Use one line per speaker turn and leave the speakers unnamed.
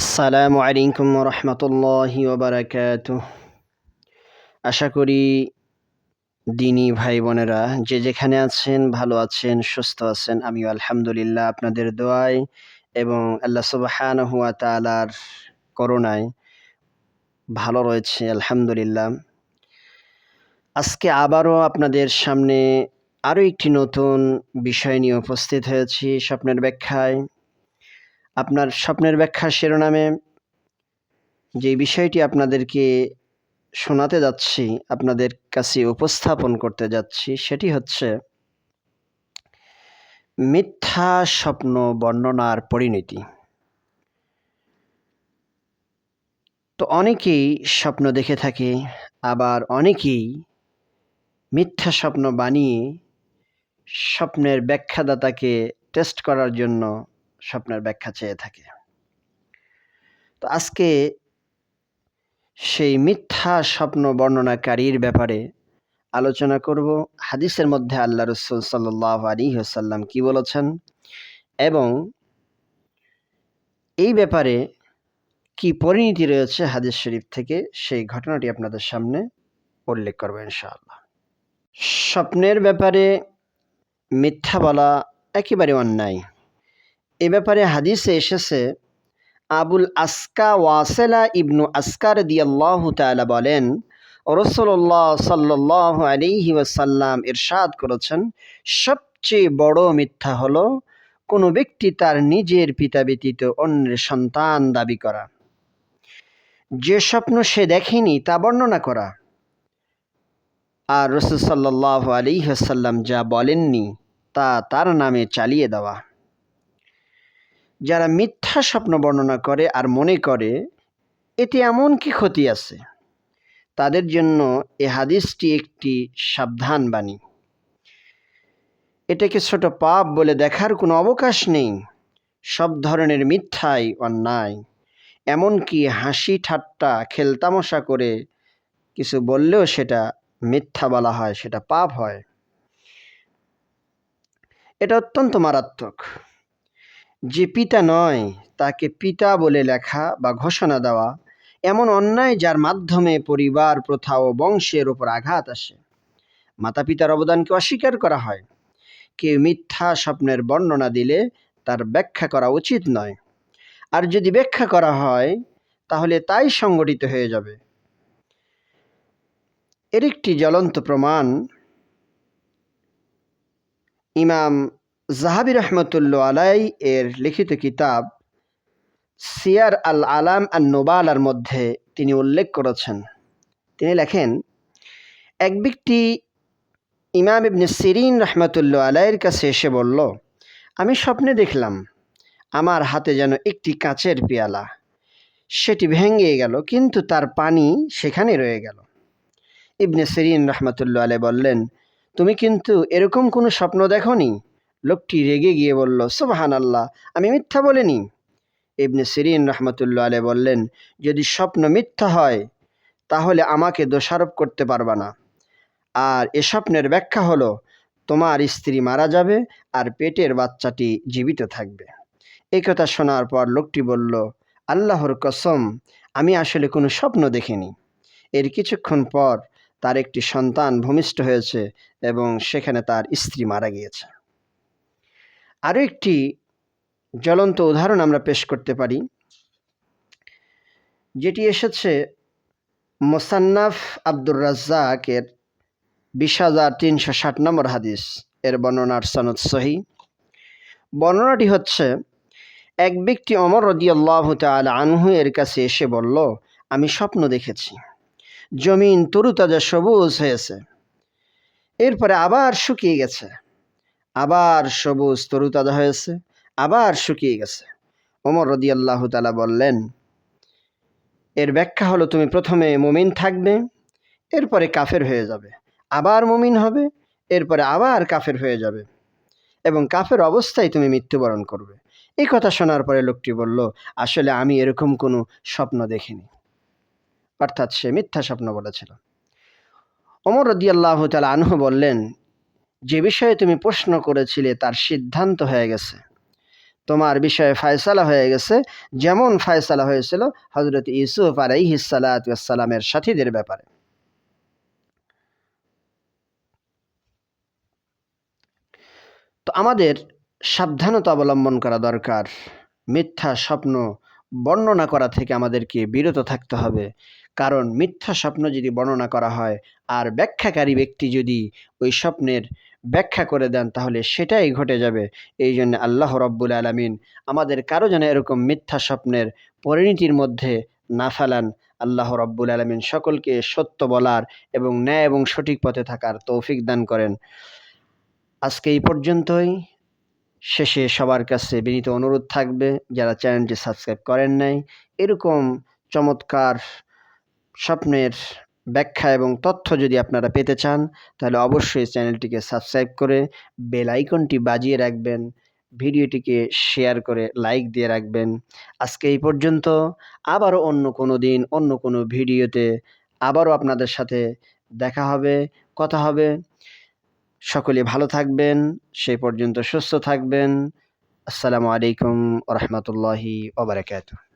আসসালামু আলাইকুম রহমতুল্লাহি ওবরাকাত। আশা করি দিনী ভাই বোনেরা যে যেখানে আছেন, ভালো আছেন, সুস্থ আছেন, আমিও আলহামদুলিল্লাহ আপনাদের দোয়ায় এবং আল্লাহ সুবাহান হুয়া তালার করুণায় ভালো রয়েছে, আলহামদুলিল্লাহ। আজকে আবারও আপনাদের সামনে আরও একটি নতুন বিষয় নিয়ে উপস্থিত হয়েছি স্বপ্নের ব্যাখ্যায়। আপনার স্বপ্নের ব্যাখ্যা শিরোনামে যে বিষয়টি আপনাদেরকে শোনাতে যাচ্ছি, আপনাদের কাছে উপস্থাপন করতে যাচ্ছি, সেটি হচ্ছে মিথ্যা স্বপ্ন বর্ণনার পরিণতি। তো অনেকেই স্বপ্ন দেখে থাকে, আবার অনেকেই মিথ্যা স্বপ্ন বানিয়ে স্বপ্নের ব্যাখ্যাদাতাকে টেস্ট করার জন্য স্বপ্নের ব্যাখ্যা চেয়ে থাকে। তো আজকে সেই মিথ্যা স্বপ্ন বর্ণনাকারীর ব্যাপারে আলোচনা করব। হাদিসের মধ্যে আল্লাহ রসুল সাল্লাহ আলী হাসাল্লাম কি বলেছেন? এবং এই ব্যাপারে কি পরিণতি রয়েছে হাদিস শরীফ থেকে, সেই ঘটনাটি আপনাদের সামনে উল্লেখ করব ইনশাআল্লাহ। স্বপ্নের ব্যাপারে মিথ্যা বলা একেবারে অন্যায়। এ ব্যাপারে হাদিসে এসেছে, আবুল আসকা ওয়াসেলা ইবনু আসকার দিয়াল্লাহ তালা বলেন রসল্লাহ সাল্লাহ আলিহি ওয়াসাল্লাম ইরশাদ করেছেন, সবচেয়ে বড় মিথ্যা হলো কোনো ব্যক্তি তার নিজের পিতা ব্যতীত অন্যের সন্তান দাবি করা। যে স্বপ্ন সে দেখেনি তা বর্ণনা করা। আর রসুল সাল্লাহ আলী হাসাল্লাম যা বলেননি তা তার নামে চালিয়ে দেওয়া। যারা মিথ্যা স্বপ্ন বর্ণনা করে আর মনে করে, এতে এমন কি ক্ষতি আছে? তাদের জন্য এ হাদিসটি একটি সাবধান বাণী। এটাকে ছোট পাপ বলে দেখার কোনো অবকাশ নেই। সব ধরনের মিথ্যাই অন্যায়। এমনকি হাসি ঠাট্টা, খেলতামশা করে কিছু বললেও সেটা মিথ্যা বলা হয়, সেটা পাপ হয়। এটা অত্যন্ত মারাত্মক। যে পিতা নয়, তাকে পিতা বলে লেখা বা ঘোষণা দেওয়া এমন অন্যায় যার মাধ্যমে পরিবার, প্রথা ও বংশের ওপর আঘাত আসে। মাতা পিতার অবদানকে অস্বীকার করা হয়। কেউ মিথ্যা স্বপ্নের বর্ণনা দিলে তার ব্যাখ্যা করা উচিত নয়। আর যদি ব্যাখ্যা করা হয়, তাহলে তাই সংগঠিত হয়ে যাবে। এর একটি জ্বলন্ত প্রমাণ ইমাম জাহাবি রহমতুল্লা আলাই এর লিখিত কিতাব সিয়ার আল আলাম আর নোবালার মধ্যে তিনি উল্লেখ করেছেন। তিনি লেখেন, এক ব্যক্তি ইমাম ইবনে সিরিন রহমতুল্লা আলাইয়ের কাছে এসে বলল, আমি স্বপ্নে দেখলাম আমার হাতে যেন একটি কাঁচের পেয়ালা। সেটি ভেঙে গেল, কিন্তু তার পানি সেখানে রয়ে গেল। ইবনে সিরিন রহমতুল্লা আলাই বললেন, তুমি কিন্তু এরকম কোনো স্বপ্ন দেখো লোকটি রেগে গিয়ে বলল সুবাহান আল্লাহ আমি মিথ্যা বলিনি। ইবনে সিরিন রহমতুল্লা আলে বললেন, যদি স্বপ্ন মিথ্যা হয়, তাহলে আমাকে দোষারোপ করতে পারবা না। আর এ স্বপ্নের ব্যাখ্যা হলো, তোমার স্ত্রী মারা যাবে আর পেটের বাচ্চাটি জীবিত থাকবে। এই কথা শোনার পর লোকটি বলল, আল্লাহর কসম, আমি আসলে কোনো স্বপ্ন দেখিনি। এর কিছুক্ষণ পর তার একটি সন্তান ভূমিষ্ঠ হয়েছে এবং সেখানে তার স্ত্রী মারা গিয়েছে। আরও একটি জ্বলন্ত উদাহরণ আমরা পেশ করতে পারি, যেটি এসেছে মোসান্নাফ আব্দুর রাজ্জাকের বিশ হাজার তিনশো ষাট নম্বর হাদিস। এর বর্ণনার সনদ সহি। বর্ণনাটি হচ্ছে, এক ব্যক্তি অমর রদিয়াল্লাহ তাল আনহু এর কাছে এসে বলল, আমি স্বপ্ন দেখেছি। জমিন তরুতাজা সবুজ হয়েছে। এরপরে আবার শুকিয়ে গেছে। আবার সবুজ তরুতাজা হয়েছে, আবার শুকিয়ে গেছে। ওমর রদি আল্লাহ তালা বললেন, এর ব্যাখ্যা হলো, তুমি প্রথমে মুমিন থাকবে, এরপরে কাফের হয়ে যাবে, আবার মুমিন হবে, এরপরে আবার কাফের হয়ে যাবে। এবং কাফের অবস্থায় তুমি মৃত্যুবরণ করবে। এই কথা শোনার পরে লোকটি বলল, আসলে আমি এরকম কোনো স্বপ্ন দেখিনি। অর্থাৎ সে মিথ্যা স্বপ্ন বলেছিল। অমর রদি আল্লাহ তালা আনহু বললেন যে বিষয়ে তুমি প্রশ্ন করেছিলে তার সিদ্ধান্ত হয়ে গেছে। তোমার বিষয়ে ফায়সালা হয়ে গেছে, যেমন ফায়সালা হয়েছিল হজরত ইউসুফ আর আলাইহিসালামের সাথীদের ব্যাপারে। তো আমাদের সাবধানতা অবলম্বন করা দরকার, মিথ্যা স্বপ্ন বর্ণনা করা থেকে আমাদেরকে বিরত থাকতে হবে। কারণ মিথ্যা স্বপ্ন যদি বর্ণনা করা হয়, আর ব্যাখ্যাকারী ব্যক্তি যদি ওই স্বপ্নের ব্যাখ্যা করে দেন, তাহলে সেটাই ঘটে যাবে। এই জন্য আল্লাহ রব্বুল আলমিন আমাদের কারও যেন এরকম মিথ্যা স্বপ্নের পরিণতির মধ্যে না ফেলান। আল্লাহ রব্বুল আলমিন সকলকে সত্য বলার এবং ন্যায় এবং সঠিক পথে থাকার তৌফিক দান করেন। আজকে এই পর্যন্তই। শেষে সবার কাছে বিনীত অনুরোধ থাকবে, যারা চ্যানেলটি সাবস্ক্রাইব করেন নাই, এরকম চমৎকার স্বপ্নের ব্যাখ্যা এবং তথ্য যদি আপনারা পেতে চান, তাহলে অবশ্যই চ্যানেলটিকে সাবস্ক্রাইব করে বেল আইকনটি বাজিয়ে রাখবেন, ভিডিওটিকে শেয়ার করে লাইক দিয়ে রাখবেন। আজকে এই পর্যন্ত, আবারও অন্য কোনো দিন, অন্য কোনো ভিডিওতে আবারও আপনাদের সাথে দেখা হবে, কথা হবে। সকলে ভালো থাকবেন সেই পর্যন্ত সুস্থ থাকবেন। আসসালামু আলাইকুম রহমতুল্লাহি ওবরাকাতুহ